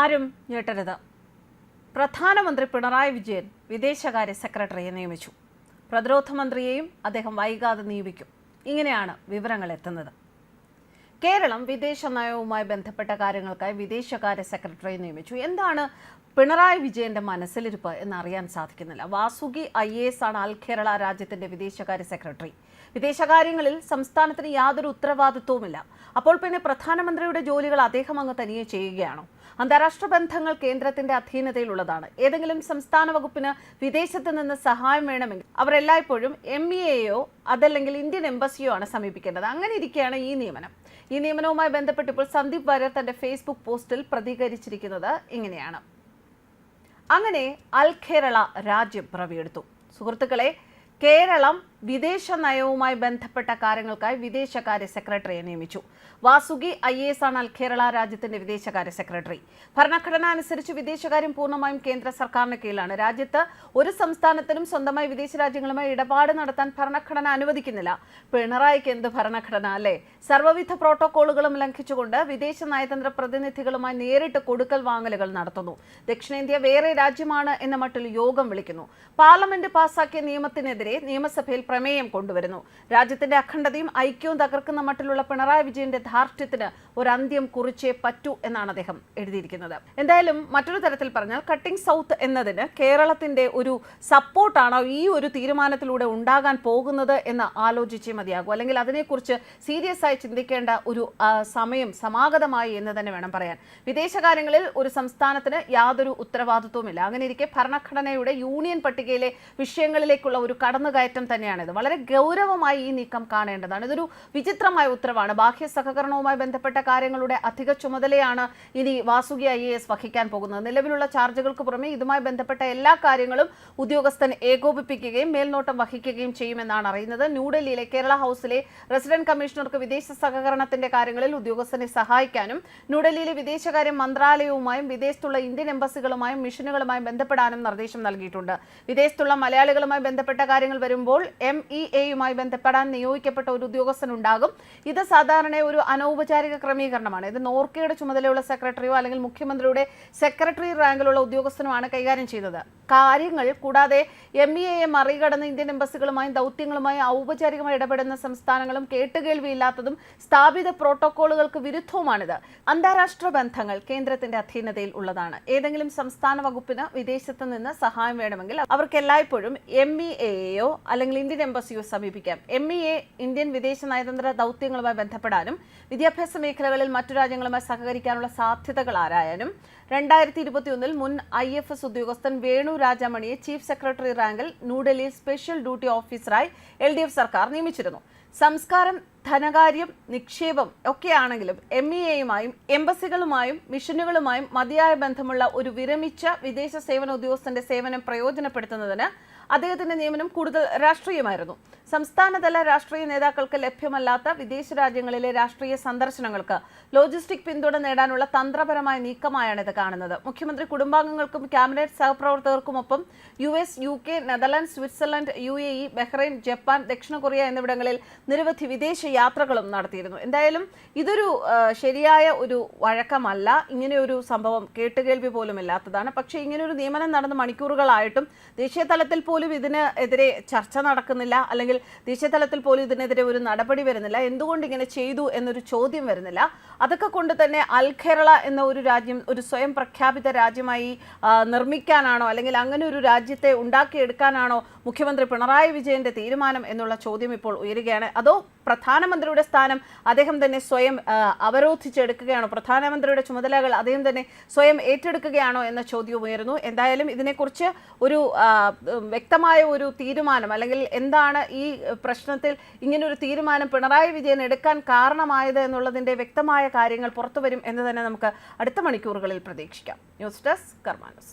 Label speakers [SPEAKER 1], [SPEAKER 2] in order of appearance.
[SPEAKER 1] ആരും ഞെട്ടരുത്. പ്രധാനമന്ത്രി പിണറായി വിജയൻ വിദേശകാര്യ സെക്രട്ടറിയെ നിയമിച്ചു. പ്രതിരോധ മന്ത്രിയെയും അദ്ദേഹം വൈകാതെ നിയമിക്കും. ഇങ്ങനെയാണ് വിവരങ്ങൾ എത്തുന്നത്. കേരളം വിദേശ നയവുമായി ബന്ധപ്പെട്ട കാര്യങ്ങൾക്കായി വിദേശകാര്യ സെക്രട്ടറിയെ നിയമിച്ചു. എന്താണ് പിണറായി വിജയന്റെ മനസ്സിലിരിപ്പ് എന്നറിയാൻ സാധിക്കുന്നില്ല. വാസുകി ഐ എ എസ് ആണ് അൽ കേരള രാജ്യത്തിന്റെ വിദേശകാര്യ സെക്രട്ടറി. വിദേശകാര്യങ്ങളിൽ സംസ്ഥാനത്തിന് യാതൊരു ഉത്തരവാദിത്വവുമില്ല. അപ്പോൾ പിന്നെ പ്രധാനമന്ത്രിയുടെ ജോലികൾ അദ്ദേഹം അങ്ങ് തനിയെ ചെയ്യുകയാണോ? അന്താരാഷ്ട്ര ബന്ധങ്ങൾ കേന്ദ്രത്തിന്റെ അധീനതയിലുള്ളതാണ്. ഏതെങ്കിലും സംസ്ഥാന വകുപ്പിന് വിദേശത്ത് നിന്ന് സഹായം വേണമെങ്കിൽ അവർ എല്ലായ്പ്പോഴും എം ഇ എയോ അതല്ലെങ്കിൽ ഇന്ത്യൻ എംബസിയോ ആണ് സമീപിക്കേണ്ടത്. അങ്ങനെ ഇരിക്കുകയാണ് ഈ നിയമനം. ഈ നിയമനവുമായി ബന്ധപ്പെട്ട് ഇപ്പോൾ സന്ദീപ് വാര്യർ തന്റെ ഫേസ്ബുക്ക് പോസ്റ്റിൽ പ്രതികരിച്ചിരിക്കുന്നത് ഇങ്ങനെയാണ്. അങ്ങനെ അൽ കേരള രാജ്യം പിറവിയെടുത്തു. സുഹൃത്തുക്കളെ കേരളം വിദേശ നയവുമായി ബന്ധപ്പെട്ട കാര്യങ്ങൾക്കായി വിദേശകാര്യ സെക്രട്ടറിയെ നിയമിച്ചു. വാസുകി ഐ എ എസ് ആണ് കേരള രാജ്യത്തിന്റെ വിദേശകാര്യ സെക്രട്ടറി. ഭരണഘടന അനുസരിച്ച് വിദേശകാര്യം പൂർണമായും കേന്ദ്ര സർക്കാരിന് കീഴിലാണ്. രാജ്യത്ത് ഒരു സംസ്ഥാനത്തിനും സ്വന്തമായി വിദേശ രാജ്യങ്ങളുമായി ഇടപാട് നടത്താൻ ഭരണഘടന അനുവദിക്കുന്നില്ല. പിണറായിക്ക് എന്ത് ഭരണഘടന അല്ലേ? സർവവിധ പ്രോട്ടോകോളുകളും ലംഘിച്ചുകൊണ്ട് വിദേശ നയതന്ത്ര പ്രതിനിധികളുമായി നേരിട്ട് കൊടുക്കൽ വാങ്ങലുകൾ നടത്തുന്നു. ദക്ഷിണേന്ത്യ വേറെ രാജ്യമാണ് എന്ന മട്ടിൽ യോഗം വിളിക്കുന്നു. പാർലമെന്റ് പാസാക്കിയ നിയമത്തിനെതിരെ നിയമസഭയിൽ പ്രമേയം കൊണ്ടുവരുന്നു. രാജ്യത്തിന്റെ അഖണ്ഡതയും ഐക്യവും തകർക്കുന്ന മട്ടിലുള്ള പിണറായി വിജയന്റെ ധാർഷ്ട്യത്തിന് ഒരു അന്ത്യം കുറിച്ചേ പറ്റൂ എന്നാണ് അദ്ദേഹം എഴുതിയിരിക്കുന്നത്. എന്തായാലും മറ്റൊരു തരത്തിൽ പറഞ്ഞാൽ കട്ടിംഗ് സൗത്ത് എന്നതിന് കേരളത്തിന്റെ ഒരു സപ്പോർട്ടാണോ ഈ ഒരു തീരുമാനത്തിലൂടെ ഉണ്ടാകാൻ പോകുന്നത് എന്ന് ആലോചിച്ചേ മതിയാകൂ. അല്ലെങ്കിൽ അതിനെക്കുറിച്ച് സീരിയസ് ആയി ചിന്തിക്കേണ്ട ഒരു സമയം സമാഗതമായി എന്ന് തന്നെ വേണം പറയാൻ. വിദേശകാര്യങ്ങളിൽ ഒരു സംസ്ഥാനത്തിന് യാതൊരു ഉത്തരവാദിത്വവുമില്ല. അങ്ങനെ ഇരിക്കെ ഭരണഘടനയുടെ യൂണിയൻ പട്ടികയിലെ വിഷയങ്ങളിലേക്കുള്ള ഒരു കടന്നുകയറ്റം തന്നെയാണിത് വളരെ ഗൗരവമായി ഈ നീക്കം കാണേണ്ടതാണ്. ഇതൊരു വിചിത്രമായ ഉത്തരവാണ്. ബാഹ്യ സഹകരണവുമായി ബന്ധപ്പെട്ട കാര്യങ്ങളുടെ അധിക ചുമതലയാണ് ഇനി വാസുകി ഐ എ എസ് വഹിക്കാൻ പോകുന്നത്. നിലവിലുള്ള ചാർജുകൾക്ക് പുറമെ ഇതുമായി ബന്ധപ്പെട്ട എല്ലാ കാര്യങ്ങളും ഉദ്യോഗസ്ഥൻ ഏകോപിപ്പിക്കുകയും മേൽനോട്ടം വഹിക്കുകയും ചെയ്യുമെന്നാണ് അറിയുന്നത്. ന്യൂഡൽഹിയിലെ കേരള ഹൗസിലെ റെസിഡന്റ് കമ്മീഷണർക്ക് വിദേശ സഹകരണത്തിന്റെ കാര്യങ്ങളിൽ ഉദ്യോഗസ്ഥനെ സഹായിക്കാനും ന്യൂഡൽഹിയിലെ വിദേശകാര്യ മന്ത്രാലയവുമായും വിദേശത്തുള്ള ഇന്ത്യൻ എംബസികളുമായും മിഷനുകളുമായും ബന്ധപ്പെടാനും നിർദ്ദേശം നൽകിയിട്ടുണ്ട്. വിദേശത്തുള്ള മലയാളികളുമായി ബന്ധപ്പെട്ട കാര്യങ്ങൾ വരുമ്പോൾ എം ഇ എയുമായി ബന്ധപ്പെടാൻ നിയോഗിക്കപ്പെട്ട ഒരു ഉദ്യോഗസ്ഥൻ ഉണ്ടാകും ഇത് സാധാരണ ഒരു അനൗപചാരിക ക്രമീകരണമാണ്. ഇത് നോർക്കയുടെ ചുമതലയുള്ള സെക്രട്ടറിയോ അല്ലെങ്കിൽ മുഖ്യമന്ത്രിയുടെ സെക്രട്ടറി റാങ്കിലുള്ള ഉദ്യോഗസ്ഥനുമാണ് കൈകാര്യം ചെയ്തത്. കാര്യങ്ങൾ കൂടാതെ എം ഇ എയെ മറികടന്ന് ഇന്ത്യൻ എംബസികളുമായും ദൗത്യങ്ങളുമായും ഔപചാരികമായി ഇടപെടുന്ന സംസ്ഥാനങ്ങളും കേട്ടുകേൾവിയില്ലാത്തതും സ്ഥാപിത പ്രോട്ടോക്കോളുകൾക്ക് വിരുദ്ധവുമാണിത്. അന്താരാഷ്ട്ര ബന്ധങ്ങൾ കേന്ദ്രത്തിന്റെ അധീനതയിൽ ഉള്ളതാണ്. ഏതെങ്കിലും സംസ്ഥാന വകുപ്പിന് വിദേശത്ത് നിന്ന് സഹായം വേണമെങ്കിൽ അവർക്ക് എല്ലായ്പ്പോഴും എം ഇ എയോ അല്ലെങ്കിൽ ഇന്ത്യൻ എംബസിയോ സമീപിക്കാം. എം ഇ എ ഇന്ത്യൻ വിദേശ നയതന്ത്ര ദൗത്യങ്ങളുമായി ബന്ധപ്പെടാനും വിദ്യാഭ്യാസ മേഖലകളിൽ മറ്റു രാജ്യങ്ങളുമായി സഹകരിക്കാനുള്ള സാധ്യതകൾ ആരായാനും രണ്ടായിരത്തി ഇരുപത്തിയൊന്നിൽ മുൻ ഐ എഫ് എസ് ഉദ്യോഗസ്ഥൻ വേണു രാജാമണിയെ ചീഫ് സെക്രട്ടറി റാങ്കിൽ ന്യൂഡൽഹിയിൽ സ്പെഷ്യൽ ഡ്യൂട്ടി ഓഫീസറായി എൽ ഡി എഫ് സർക്കാർ നിയമിച്ചിരുന്നു. സംസ്കാരം ധനകാര്യം നിക്ഷേപം ഒക്കെയാണെങ്കിലും എം ഇ എയുമായും എംബസികളുമായും മിഷനുകളുമായും മതിയായ ബന്ധമുള്ള ഒരു വിരമിച്ച വിദേശ സേവന ഉദ്യോഗസ്ഥന്റെ സേവനം പ്രയോജനപ്പെടുത്തുന്നതിന് അദ്ദേഹത്തിന്റെ നിയമനം കൂടുതൽ രാഷ്ട്രീയമായിരുന്നു. സംസ്ഥാനതല രാഷ്ട്രീയ നേതാക്കൾക്ക് ലഭ്യമല്ലാത്ത വിദേശ രാജ്യങ്ങളിലെ രാഷ്ട്രീയ സന്ദർശനങ്ങൾക്ക് ലോജിസ്റ്റിക് പിന്തുണ നേടാനുള്ള തന്ത്രപരമായ നീക്കമായാണ് ഇത് കാണുന്നത്. മുഖ്യമന്ത്രി കുടുംബാംഗങ്ങൾക്കും cabinet സഹപ്രവർത്തകർക്കുമൊപ്പം U S U K Netherland Switzerland U A E Bahrain Japan ദക്ഷിണ കൊറിയ എന്നിവിടങ്ങളിൽ നിരവധി വിദേശ യാത്രകളും നടത്തിയിരുന്നു. എന്തായാലും ഇതൊരു ശരിയായ ഒരു വഴക്കമല്ല. ഇങ്ങനെയൊരു സംഭവം കേട്ടുകേൾവി പോലും ഇല്ലാത്തതാണ് പക്ഷേ ഇങ്ങനെയൊരു നിയമനം നടന്ന മണിക്കൂറുകളായിട്ടും ദേശീയ തലത്തിൽ പോലും ഇതിനെതിരെ ചർച്ച നടക്കുന്നില്ല. അല്ലെങ്കിൽ ദേശീയ തലത്തിൽ പോലും ഇതിനെതിരെ ഒരു നടപടി വരുന്നില്ല. എന്തുകൊണ്ട് ഇങ്ങനെ ചെയ്തു എന്നൊരു ചോദ്യം വരുന്നില്ല. അതൊക്കെ കൊണ്ട് തന്നെ അൽ കേരള എന്ന ഒരു രാജ്യം ഒരു സ്വയം പ്രഖ്യാപിത രാജ്യമായി നിർമ്മിക്കാനാണോ അല്ലെങ്കിൽ അങ്ങനെ ഒരു രാജ്യത്തെ ഉണ്ടാക്കിയെടുക്കാനാണോ മുഖ്യമന്ത്രി പിണറായി വിജയന്റെ തീരുമാനം എന്നുള്ള ചോദ്യം ഇപ്പോൾ ഉയരുകയാണ്. അതോ പ്രധാനമന്ത്രിയുടെ സ്ഥാനം അദ്ദേഹം തന്നെ സ്വയം അവരോധിച്ചെടുക്കുകയാണോ? പ്രധാനമന്ത്രിയുടെ ചുമതലകൾ അദ്ദേഹം തന്നെ സ്വയം ഏറ്റെടുക്കുകയാണോ എന്ന ചോദ്യവും ഉയരുന്നു. എന്തായാലും ഇതിനെക്കുറിച്ച് ഒരു വ്യക്തമായ ഒരു തീരുമാനം അല്ലെങ്കിൽ എന്താണ് ഈ പ്രശ്നത്തിൽ ഇങ്ങനൊരു തീരുമാനം പിണറായി വിജയൻ എടുക്കാൻ കാരണമായത് എന്നുള്ളതിന്റെ വ്യക്തമായ കാര്യങ്ങൾ പുറത്തുവരും എന്ന് തന്നെ നമുക്ക് അടുത്ത മണിക്കൂറുകളിൽ പ്രതീക്ഷിക്കാം. News desk കർമാനസ്.